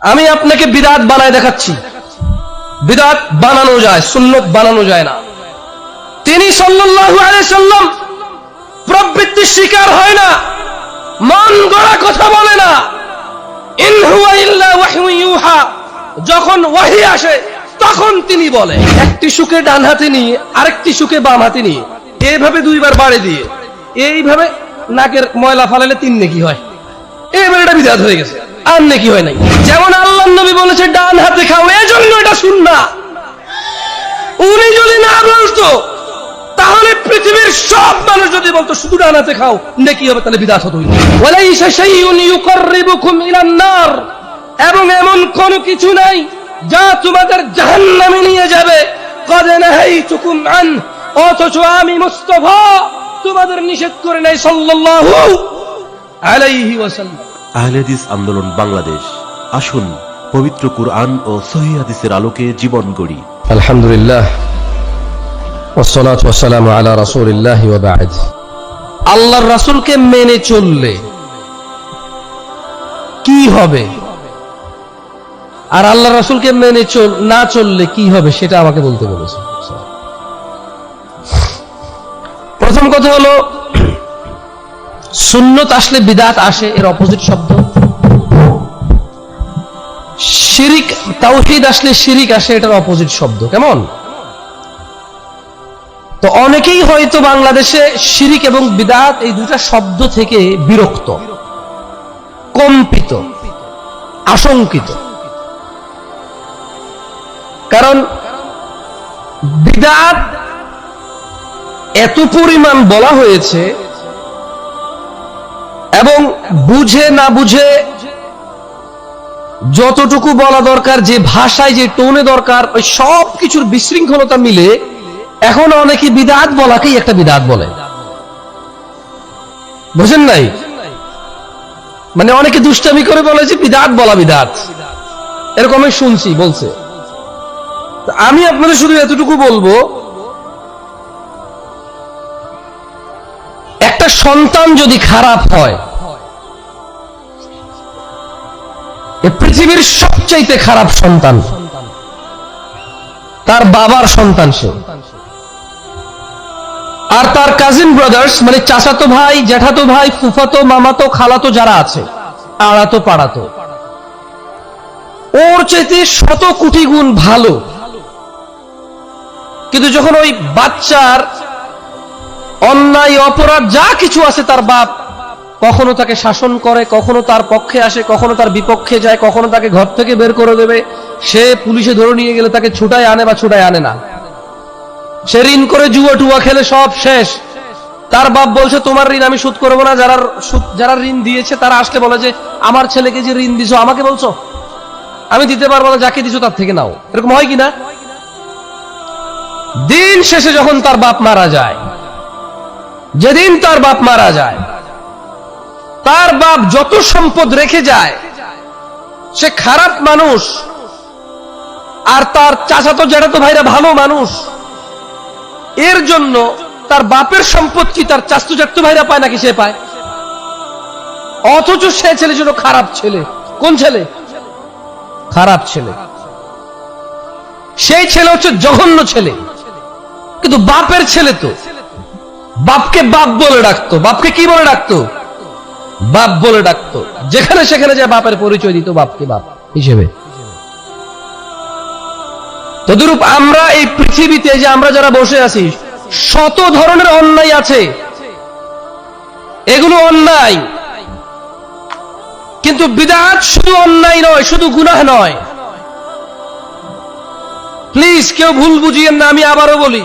আমি আপনাকে বিদাত বানায় দেখাচ্ছি। বিদাত বানানো যায়, সুন্নত বানানো যায় না। তিনি সাল্লাম প্রবৃত্তির শিকার হয় না, মন গড়া কথা বলে না। যখন ওয়াহি আসে, তখন তিনি বলে, একটি সুখে ডান হাতে নিয়ে, আরেকটি সুখে বাম হাতে নিয়ে, এইভাবে দুইবার বাড়ে দিয়ে, এইভাবে নাকের ময়লা ফালালে তিন নেকি হয়। এবার এটা বিদাত হয়ে গেছে। আর নেকি হয় নাই। যেমন আল্লাহ নবী বলেছে, ডান হাতে খাও এটা উনি যদি না বলতো, তাহলে পৃথিবীর সব মানুষ যদি বলতো, শুধু ডান হাতে খাও হবে, তাহলে বিদাত হতো এবং এমন কোন কিছু নাই যা তোমাদের জাহান্নামে নিয়ে যাবে। কদ নাহাইতুকুম আন, অথচ আমি মুস্তাফা, তোমাদের নিষেধ করে নাই সাল্লাল্লাহু আলাইহি ওয়াসাল্লাম। আহলেদিস আন্দোলন বাংলাদেশ। আসুন পবিত্র কুরআন ও সহি হাদিসের আলোকে জীবন গড়ি। আলহামদুলিল্লাহ। আলা রাসূলিল্লাহ ওয়া বা'দ। আল্লাহর রাসূলকে মেনে চললে কি হবে? আর আল্লাহ রাসূলকে মেনে চল, না চললে কি হবে সেটা আমাকে বলতে বলেছে। প্রথম কথা হলো সুন্নত আসলে বিদাত আসে, এর অপোজিট শব্দ। শিরিক, তাওহিদ আসলে শিরিক আসে, এটার অপোজিট শব্দ। কেমন? তো অনেকেই হয়তো বাংলাদেশে শিরিক এবং বিদাত এই দুটা শব্দ থেকে বিরক্ত, কম্পিত, আশঙ্কিত। কারণ বিদাত এত পরিমাণ বলা হয়েছে এবং বুঝে না বুঝে যতটুকু বলা দরকার, যে ভাষায় যে টোনে দরকার, ওই সব কিছুর বিশৃঙ্খলতা মিলে এখন অনেকে বিদাত বলাকেই একটা বিদাত বলে। বুঝেন নাই? মানে অনেকে দুষ্টামি করে বলে যে বিদাত বলা বিদাত। এরকম আমি শুনছি, বলছে। আমি আপনাদের শুধু এতটুকু বলব, একটা সন্তান যদি খারাপ হয় পৃথিবীর সবচাইতে খারাপ সন্তান। তার বাবার সন্তান সে। আর তার কাজিন ব্রাদার্স মানে চাচাতো ভাই, জ্যাঠাতো ভাই, ফুফাতো, মামাতো, খালাতো যারা আছে, আড়াতো, পাড়াতো, ওর চাইতে শত কোটি গুণ ভালো। কিন্তু যখন ওই বাচ্চার অন্যায়, অপরাধ যা কিছু আছে তার বাপ কখনো তাকে শাসন করে, কখনো তার পক্ষে আসে, কখনো তার বিপক্ষে যায়, কখনো তাকে ঘর থেকে বের করে দেবে। সে পুলিশে ধরে নিয়ে গেলে তাকে ছুটায় আনে বা ছুটায় আনে না। সে ঋণ করে জুয়া টুয়া খেলে সব শেষ। তার বাপ বলছে, তোমার ঋণ আমি শোধ করব না। যারা সুদ- যারা ঋণ দিয়েছে, তারা আসলে বলে যে, আমার ছেলেকে যে ঋণ দিছো, আমাকে বলছো? আমি দিতে পারব না, যাকে দিছো তার থেকে নাও। এরকম হয় কিনা? দিন শেষে যখন তার বাপ মারা যায়, যেদিন তার বাপ মারা যায় তার বাপ যত সম্পদ রেখে যায়, সে খারাপ মানুষ। আর তার চাচাতো জ্যাঠাতো ভাইরা ভালো মানুষ। এর জন্য তার বাপের সম্পদ কি তার চাস্তু জ্যাঠতো ভাইরা পায় নাকি সে পায়? অথচ সে ছেলে ছিল খারাপ ছেলে। কোন ছেলে? খারাপ ছেলে। সেই ছেলে হচ্ছে জঘন্য ছেলে। কিন্তু বাপের ছেলে তো। বাপকে বাপ বলে ডাকতো। বাপকে কি বলে ডাকতো? বাপ বলে ডাকতো। যেখানে সেখানে যে বাপের পরিচয় দিত, বাপকে বাপ হিসেবে। তদুরূপ আমরা এই পৃথিবীতে যে আমরা যারা বসে আছি, শত ধরনের অন্যায় আছে। এগুলো অন্যায়। কিন্তু বিদাত শুধু অন্যায় নয়, শুধু গুনাহ নয়। প্লিজ কেউ ভুল বুঝিয়েন না, আমি আবারও বলি।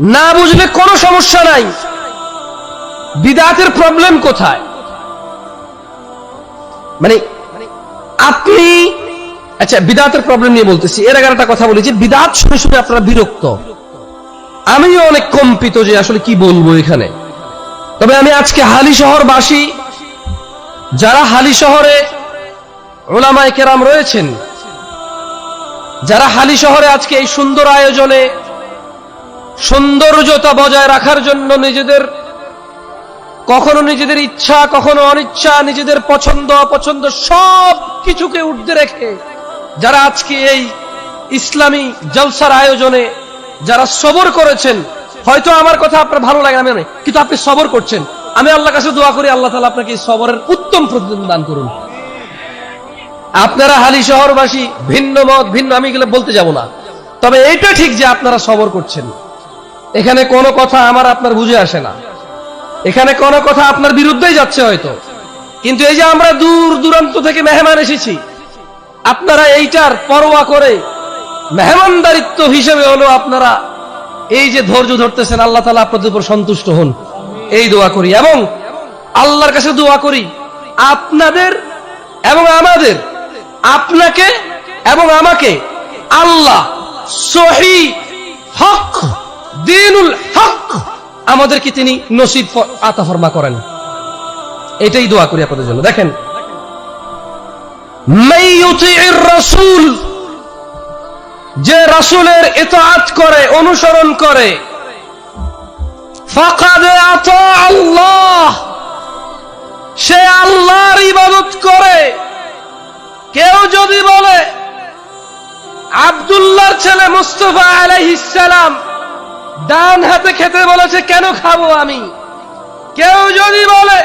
না বুঝলে কোনো সমস্যা নাই। বিদাতের প্রবলেম কোথায়? মানে আপনি আচ্ছা বিদাতের প্রবলেম নিয়ে বলতেছি। এর আগে একটা কথা বলি যে বিদাত শুনে শুনে আপনারা বিরক্ত। আমিও অনেক কম্পিত যে আসলে কি বলব এখানে। তবে আমি আজকে হালি শহরবাসী, যারা হালি শহরে ওলামায় কেরাম রয়েছেন, যারা হালি শহরে আজকে এই সুন্দর আয়োজনে সৌন্দর্যতা বজায় রাখার জন্য নিজেদের কখনো নিজেদের ইচ্ছা, কখনো অনিচ্ছা, নিজেদের পছন্দ, অপছন্দ, সব কিছুকে ঊর্ধ্বে রেখে যারা আজকে এই ইসলামী জলসার আয়োজনে যারা সবর করেছেন, হয়তো আমার কথা আপনার ভালো লাগে না কিন্তু আপনি সবর করছেন। আমি আল্লাহ কাছে দোয়া করি, আল্লাহ তালা আপনাকে সবরের উত্তম প্রতিদিন দান করুন। আপনারা হালি শহরবাসী, ভিন্ন মত, ভিন্ন, আমি এগুলো বলতে যাব না। তবে এইটা ঠিক যে আপনারা সবর করছেন। এখানে কোনো কথা আমার আপনার বুঝে আসে না। এখানে কোনো কথা আপনার বিরুদ্ধেই যাচ্ছে হয়তো। কিন্তু এই যে আমরা দূর দূরান্ত থেকে মেহমান এসেছি, আপনারা এইটার পরোয়া করে মেহমানদারিত্ব হিসেবে হলো আপনারা এই যে ধৈর্য ধরতেছেন, আল্লাহ তালা আপনাদের উপর সন্তুষ্ট হন। এই দোয়া করি। এবং আল্লাহর কাছে দোয়া করি, আপনাদের এবং আমাদের, আপনাকে এবং আমাকে আল্লাহ সহি হক, দিনুল হক আমাদেরকে তিনি নসিব ফ- আতা ফরমা করেন। এটাই দোয়া করি আপনাদের জন্য। দেখেন। রাসূল, যে রাসূলের ইতাআত করে, অনুসরণ করে আল্লাহ, সে আল্লাহর ইবাদত করে। কেউ যদি বলে, আব্দুল্লাহর ছেলে মুস্তফা আলাইহিস সালাম ডান হাতে খেতে বলেছে, কেন খাব আমি? কেউ যদি বলে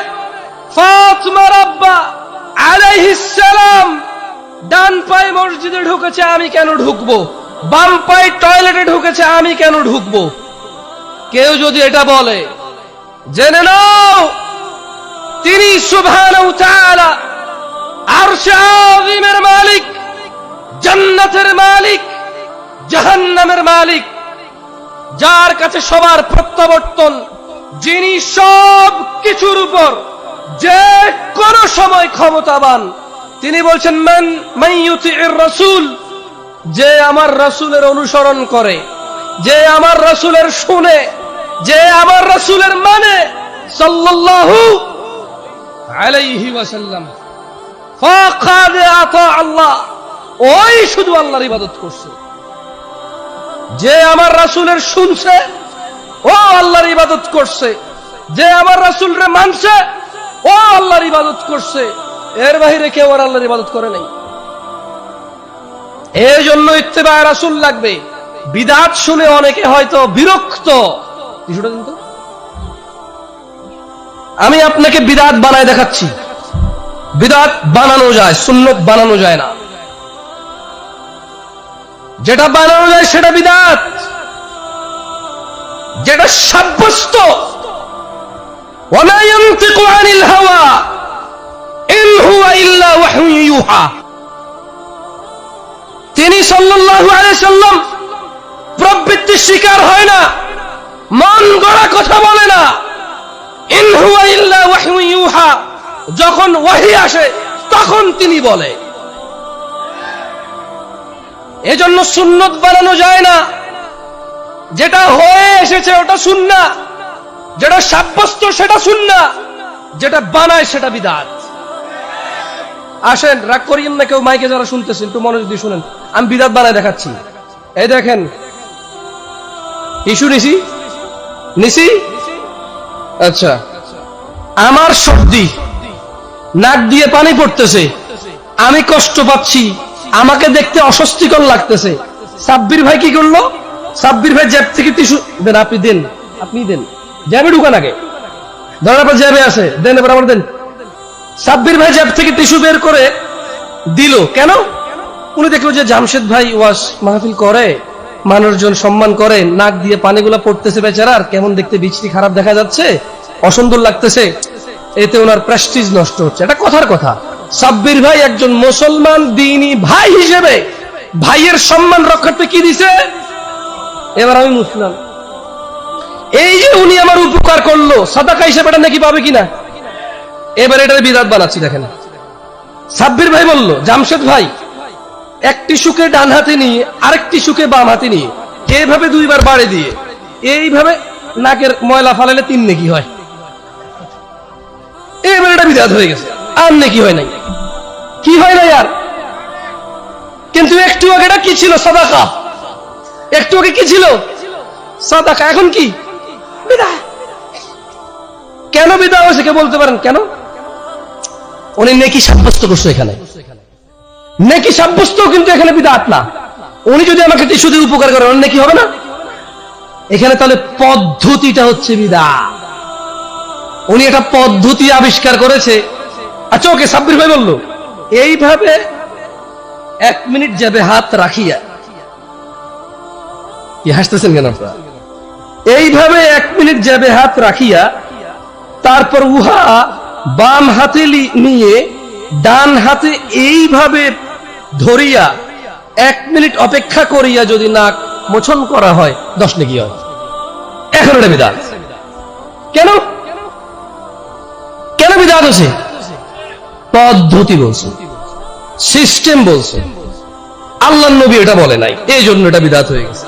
ডান পায়ে মসজিদে ঢুকেছে, আমি কেন ঢুকবো? বাম পায়ে টয়লেটে ঢুকেছে, আমি কেন ঢুকবো? কেউ যদি এটা বলে, জেনে নাও, তিনি আযীমের মালিক, জান্নাতের মালিক, জাহান্নামের মালিক। যার কাছে সবার প্রত্যাবর্তন, যিনি সব কিছুর উপর যে কোন সময় ক্ষমতাবান, তিনি বলছেন, মান মাইয়ুতির রাসূল যে আমার রাসূলের অনুসরণ করে, যে আমার রাসূলের শুনে, যে আমার রাসূলের মানে সাল্লাল্লাহু আলাইহি ওয়াসাল্লাম। ফাকাদ আতা আল্লাহ, ওই শুধু আল্লাহর ইবাদত করছে। যে আমার রাসূলের শুনছে, ও আল্লাহর ইবাদত করছে। যে আমার রাসূলরে মানছে, ও আল্লাহর ইবাদত করছে। এর বাহিরে কেউ আর আল্লাহর ইবাদত করে নাই। এই জন্য ইত্তেবা রাসূল লাগবে। বিদাত শুনে অনেকে হয়তো বিরক্ত। কিছুটা দিন তো। আমি আপনাকে বিদাত বানায় দেখাচ্ছি। বিদাত বানানো যায়, সুন্নত বানানো যায় না। যেটা বানানো যায় সেটা বিদাত। যেটা সাব্যস্ত। তিনি সাল্লাম প্রবৃত্তি শিকার হয় না। মন গড়া কথা বলে না। ইনহুয়া ইল্লা ওয়াহু যখন ওয়াহি আসে, তখন তিনি বলে। এজন্য সুন্নত বানানো যায় না। যেটা হয়ে এসেছে ওটা সুন্না। যেটা সাব্যস্ত সেটা সুন্না। যেটা বানায় সেটা বিদাত। আসেন, রাগ করিয়েন না, কেউ মাইকে যারা শুনতেছেন একটু মনোযোগ দিয়ে শুনেন। আমি বিদাত বানায় দেখাচ্ছি। এই দেখেন, ইস্যু নিছি? নিছি? আচ্ছা। আমার সর্দি, নাক দিয়ে পানি পড়তেছে। আমি কষ্ট পাচ্ছি। আমাকে দেখতে অস্বস্তিকর লাগতেছে। সাব্বির ভাই কি করল? সাব্বির ভাই জ্যাব থেকে টিস্যু দেন, আপনি দেন আপনি দেন। জ্যাবে ঢুকান আগে। ধরেন আপনার জ্যাবে আছে দেন, এবার আমার দেন। সাব্বির ভাই জ্যাব থেকে টিস্যু বের করে দিল। কেন? উনি দেখল যে জামশেদ ভাই ওয়াস মাহফিল করে, মানুষজন সম্মান করে, নাক দিয়ে পানিগুলা পড়তেছে বেচারার কেমন দেখতে বৃষ্টি খারাপ দেখা যাচ্ছে, অসুন্দর লাগতেছে, এতে ওনার প্রেস্টিজ নষ্ট হচ্ছে। এটা কথার কথা। সাব্বির ভাই একজন মুসলমান দিনী ভাই হিসেবে ভাইয়ের সম্মান রক্ষার্থে কি দিছে? এবার আমি মুসলাম এই যে উনি আমার উপকার করল, সাদাকা হিসেবে এটা নাকি পাবে কিনা? এবার এটার বিরাট বানাচ্ছি, দেখেন। সাব্বির ভাই বলল, জামশেদ ভাই, একটি সুখে ডান হাতে নিয়ে, আরেকটি সুখে বাম হাতে নিয়ে এইভাবে দুইবার বাড়ে দিয়ে, এইভাবে নাকের ময়লা ফালালে তিন নেকি হয়। এবার এটা বিদাত হয়ে গেছে। আর নেকি হয় নাই। কি হয় নাই আর? কিন্তু একটু আগে এটা কি ছিল? সাদাকা। একটু আগে কি ছিল? সাদাকা। এখন কি? বিদায়। কেন বিদা হয়েছে? কে বলতে পারেন? কেন? উনি নেকি সাব্যস্ত করছে এখানে। নেকি সাব্যস্ত, কিন্তু এখানে বিদাত না। উনি যদি আমাকে টিস্যু দিয়ে উপকার করেন নেকি হবে না? এখানে তাহলে পদ্ধতিটা হচ্ছে বিদা উনি একটা পদ্ধতি আবিষ্কার করেছে। আচ্ছা ওকে সাব্বির ভাই বলল। এইভাবে এক মিনিট যাবে হাত রাখিয়া। কি হাসতেছেন কেন আপনারা? এইভাবে এক মিনিট যাবে হাত রাখিয়া, তারপর উহা বাম হাতে নিয়ে ডান হাতে এইভাবে ধরিয়া এক মিনিট অপেক্ষা করিয়া যদি নাক মোছন করা হয়, দশ নাকি হয়? এখন এটা বিধান কেন? কেন বিধান হচ্ছে? পদ্ধতি বলছে সিস্টেম বলছে। আল্লাহ নবী এটা বলে নাই এই জন্য এটা বিদাত হয়ে গেছে।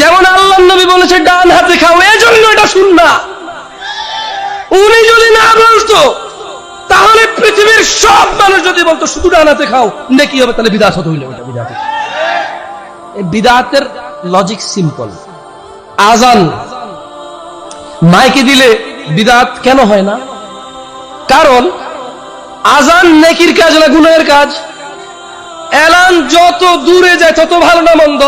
যেমন আল্লাহ নবী বলেছে, ডান হাতে খাও এই জন্য এটা শুননা উনি যদি না বলতো, তাহলে পৃথিবীর সব মানুষ যদি বলতো, শুধু ডান হাতে খাও, নেকি হবে, তাহলে বিদাত হতে হইলে ওটা বিদাত। বিদাতের লজিক সিম্পল আজান। মাইকে দিলে বিদাত কেন হয় না? কারণ আজান নেকির কাজ না গুনাহের কাজ? এলান যত দূরে যায়, তত ভালো না মন্দ?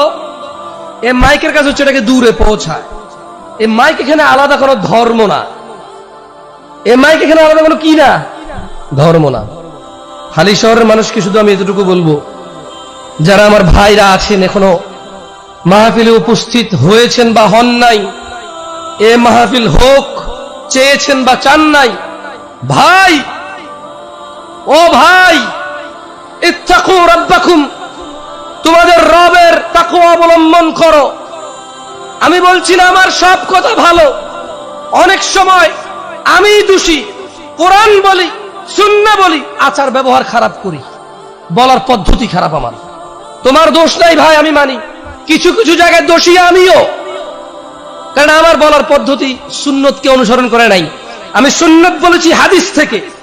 এ মাইকের কাজ হচ্ছে এটাকে দূরে পৌঁছায়। এ মাইক এখানে আলাদা কোনো ধর্ম না। এ মাইক এখানে আলাদা কোনো কি না? ধর্ম না। হালি শহরের মানুষকে শুধু আমি এতটুকু বলব, যারা আমার ভাইরা আছেন, এখনও মাহফিলে উপস্থিত হয়েছেন বা হন নাই, এ মাহফিল হোক, চেয়েছেন বা চান নাই, ভাই ও ভাই, ইত্তাকু রাব্বাকুম, তোমাদের রবের তাকু অবলম্বন করো। আমি বলছি না, আমার সব কথা ভালো। অনেক সময় আমি দোষী, কোরআন বলি, সুন্না বলি, আচার ব্যবহার খারাপ করি। বলার পদ্ধতি খারাপ আমার। তোমার দোষ নাই ভাই, আমি মানি। কিছু কিছু জায়গায় দোষী আমিও। কারণ আমার বলার পদ্ধতি সুন্নতকে অনুসরণ করে নাই। আমি সুন্নত বলেছি হাদিস থেকে।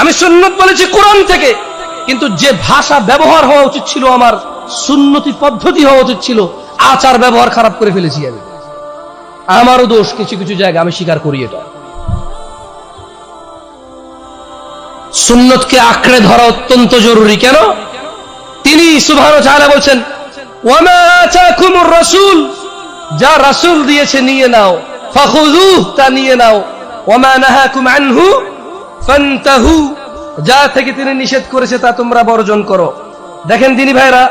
আমি সুন্নত বলেছি কোরআন থেকে। কিন্তু যে ভাষা ব্যবহার হওয়া উচিত ছিল আমার, সুন্নতি পদ্ধতি হওয়া উচিত ছিল, আচার ব্যবহার খারাপ করে ফেলেছি আমি। আমারও দোষ, কিছু কিছু জায়গা আমি স্বীকার করি এটা। সুন্নতকে আঁকড়ে ধরা অত্যন্ত জরুরি, কেন? তিনি চাহলা বলছেন রাসূল যা রাসূল দিয়েছে নিয়ে নাও, ফাখুযুহ তা নিয়ে নাও ওয়ামা নাহাকুম আনহু ফান্তাহু যা থেকে তিনি নিষেধ করেছে তা তোমরা বর্জন করো। দেখেন দিনী ভাইরা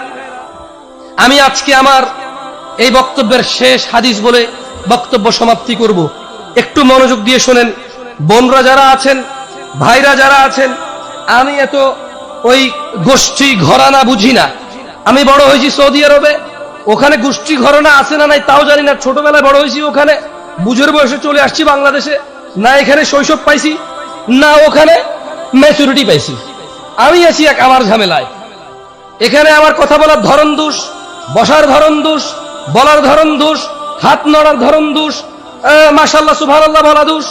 আমি আজকে আমার এই বক্তব্যের শেষ হাদিস বলে বক্তব্য সমাপ্তি করব। একটু মনোযোগ দিয়ে শোনেন, বোনরা যারা আছেন, ভাইরা যারা আছেন, আমি এত ওই গোষ্ঠী ঘরানা বুঝি না। আমি বড় হয়েছি সৌদি আরবে, ওখানে গোষ্ঠী ঘরানা আছে না নাই তাও জানি না। ছোটবেলায় বড় হয়েছি ওখানে, বুঝের বয়সে চলে আসছি বাংলাদেশে, না এখানে শৈশব পাইছি। না, ওখানে ম্যাচুরিটি পাইছি। আমি আছি এক আমার ঝামেলায়। এখানে আমার কথা বলার ধরন দোষ, বসার ধরন দোষ, বলার ধরন দোষ, হাত নড়ার ধরন দোষ মাসাল্লাহ সুভানাল্লাহ বলা দোষ,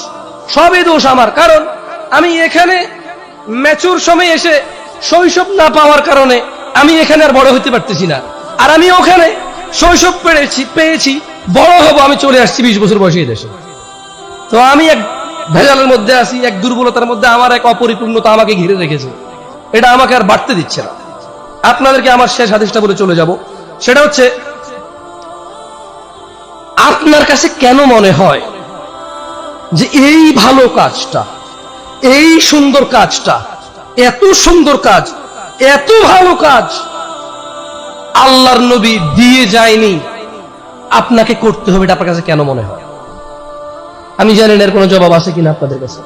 সবই দোষ আমার। কারণ আমি এখানে ম্যাচুর সময় এসে শৈশব না পাওয়ার কারণে আমি এখানে আর বড় হতে পারতেছি না। আর আমি ওখানে শৈশব পেয়েছি পেয়েছি, বড় হব, আমি চলে আসছি বিশ বছর বয়সে দেশে। তো আমি এক ভেজালের মধ্যে আছি, এক দুর্বলতার মধ্যে আমার এক অপরিপূর্ণতা আমাকে ঘিরে রেখেছে। এটা আমাকে আর বাড়তে দিচ্ছে না। আপনাদেরকে আমার শেষ হাদিসটা বলে চলে যাব। সেটা হচ্ছে, আপনার কাছে কেন মনে হয় যে এই ভালো কাজটা, এই সুন্দর কাজটা, এত সুন্দর কাজ, এত ভালো কাজ আল্লাহর নবী দিয়ে যায়নি, আপনাকে করতে হবে এটা আপনার কাছে কেন মনে হয়? আমি জানি না এর কোনো জবাব আছে কিনা আপনাদের কাছে।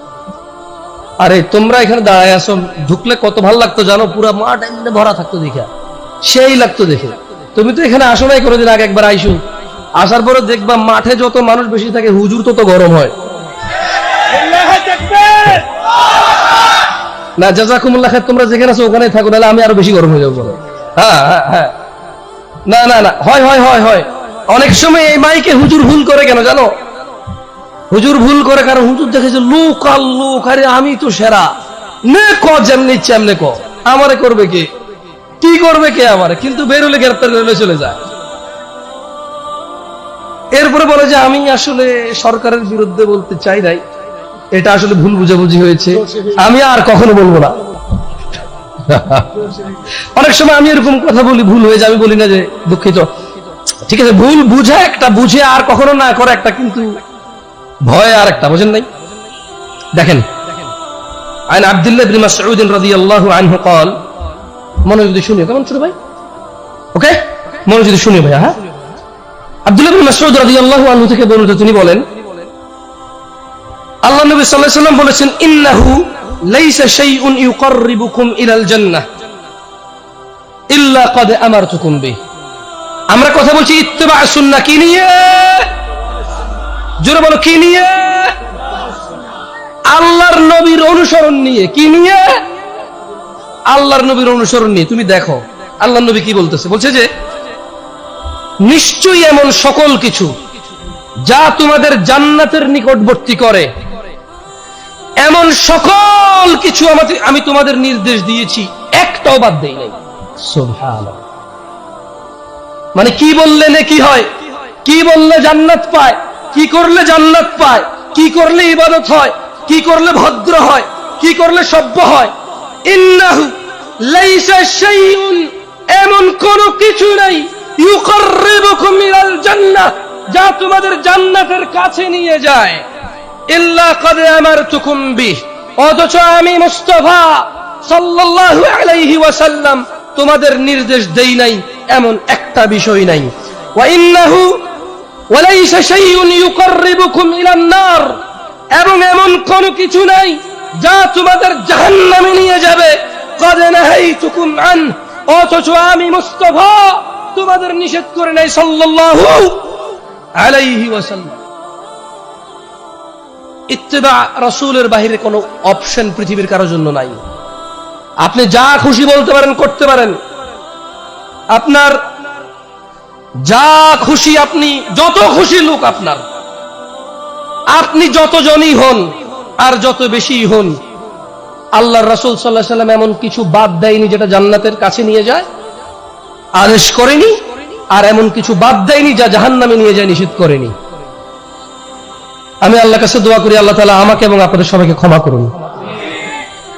আরে, তোমরা এখানে দাঁড়ায় আসো ঢুকলে কত ভালো লাগতো জানো? পুরো মাঠ এমনি ভরা থাকতো দেখে। সেই লাগতো দেখে। তুমি তো এখানে আসো নাই কোনোদিন আগে একবার আইসো। আসার পরে দেখবা মাঠে যত মানুষ বেশি থাকে, হুজুর তত গরম হয়। না, জাজাকুমুল্লাহ খায় তোমরা যেখানে আছো ওখানে থাকো, নাহলে আমি আরও বেশি গরম হয়ে যাব। হ্যাঁ হ্যাঁ হ্যাঁ। না না না, হয় হয় হয় হয়। অনেক সময় এই মাইকে হুজুর ভুল করে কেন জানো? হুজুর ভুল করে কারণ হুজুর দেখেছে, লোক আর লোক, আরে আমি তো সেরা। নে ক, যেমনি এমনি ক। আমারে করবে কে? কি করবে কে আমারে? কিন্তু বেরোলে গ্রেপ্তার করে চলে যায়। এরপরে বলে যে, আমি আসলে সরকারের বিরুদ্ধে বলতে চাই নাই। এটা আসলে ভুল বুঝাবুঝি হয়েছে। আমি আর কখনো বলব না। অনেক সময় আমি এরকম কথা বলি, ভুল হয়ে যায়। আমি বলি না যে, দুঃখিত। ঠিক আছে, ভুল বুঝা একটা বুঝে আর কখনো না করে একটা, কিন্তু ভয় আর একটা বোঝেন নাই দেখেন আইন আব্দুল্লাহ বিন মাসউদ রাদিয়াল্লাহু আনহু قال মনোযোগ দিয়ে শুনিও কেমন ছোট ভাই ওকে মনোযোগ দিয়ে শুনিও ভাই হ্যাঁ আব্দুল্লাহ বিন মাসউদ রাদিয়াল্লাহু আনহু থেকে বর্ণিত তিনি বলেন আল্লাহ নবী সাল্লাল্লাহু আলাইহি সাল্লাম বলেছেন ইন্নাহু লাইসা শাইউন ইউকাররিবুকুম ইলাল জান্নাহ ইল্লা ক্বাদ আমারতুকুম বিহি আমরা কথা বলছি ইত্তেবা সুন্নাহ কি নিয়ে জোরে বলো, কি নিয়ে? আল্লাহর নবীর অনুসরণ নিয়ে, কি নিয়ে? আল্লাহর নবীর অনুসরণ নিয়ে, তুমি দেখো, আল্লাহর নবী কি বলতেছে? বলছে যে, নিশ্চয়ই এমন সকল কিছু যা তোমাদের জান্নাতের নিকটবর্তী করে। এমন সকল কিছু আমি তোমাদের নির্দেশ দিয়েছি, একটাও বাদ দেই নাই। মানে কি বললে নেকি হয়? কি বললে জান্নাত পায়? কি করলে জান্নাত পায়? কি করলে ইবাদত হয়? কি করলে ভদ্র হয়? কি করলে সভ্য হয়? এমন কোন কিছু নাই। যা তোমাদের জান্নাতের কাছে নিয়ে যায়। ইল্লা কদ আমারতুকুম বিহ, অথচ আমি মুস্তাফা সাল্লাল্লাহু আলাইহি ওয়াসাল্লাম, তোমাদের নির্দেশ দেই নাই, এমন একটা বিষয় নাই। ওয়া ইন্নাহু এবং এমন কোন কিছু নাই যা তোমাদের জাহান্নামে নিয়ে যাবে। অথচ আমি মুস্তাফা, তোমাদের নিষেধ করে নাই সাল্লাল্লাহু আলাইহি ইত্তেবা রাসূলের বাহিরে কোনো অপশন পৃথিবীর কারোর জন্য নাই। আপনি যা খুশি বলতে পারেন, করতে পারেন। আপনার যা খুশি আপনি, যত খুশি লোক আপনার। আপনি যতজনই হন, আর যত বেশি হন আল্লাহ রসুল সাল্লাহ সাল্লাম এমন কিছু বাদ দেয়নি যেটা জান্নাতের কাছে নিয়ে যায়, আদেশ করেনি, আর এমন কিছু বাদ দেয়নি যা জাহান্নামে নিয়ে যায়, নিষেধ করেনি। আমি আল্লাহ কাছে দোয়া করি, আল্লাহ তালা আমাকে এবং আপনাদের সবাইকে ক্ষমা করুন।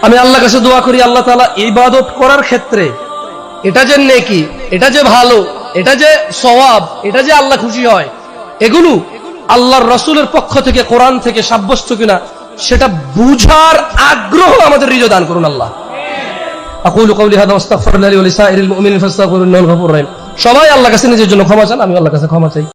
আমি আল্লাহ কাছে দোয়া করি, আল্লাহ তালা ইবাদত করার ক্ষেত্রে, এটা যে নেকি, এটা যে ভালো এটা যে সওয়াব, এটা যে আল্লাহ খুশি হয়, এগুলো আল্লাহর রসুলের পক্ষ থেকে, কোরআন থেকে সাব্যস্ত কিনা, সেটা বুঝার আগ্রহ আমাদের হৃদয় দান করুন আল্লাহ। আকুল কৌলি হাদা মুস্তাফর সবাই আল্লাহ কাছে নিজের জন্য ক্ষমা চান, আমি আল্লাহর কাছে ক্ষমা চাই।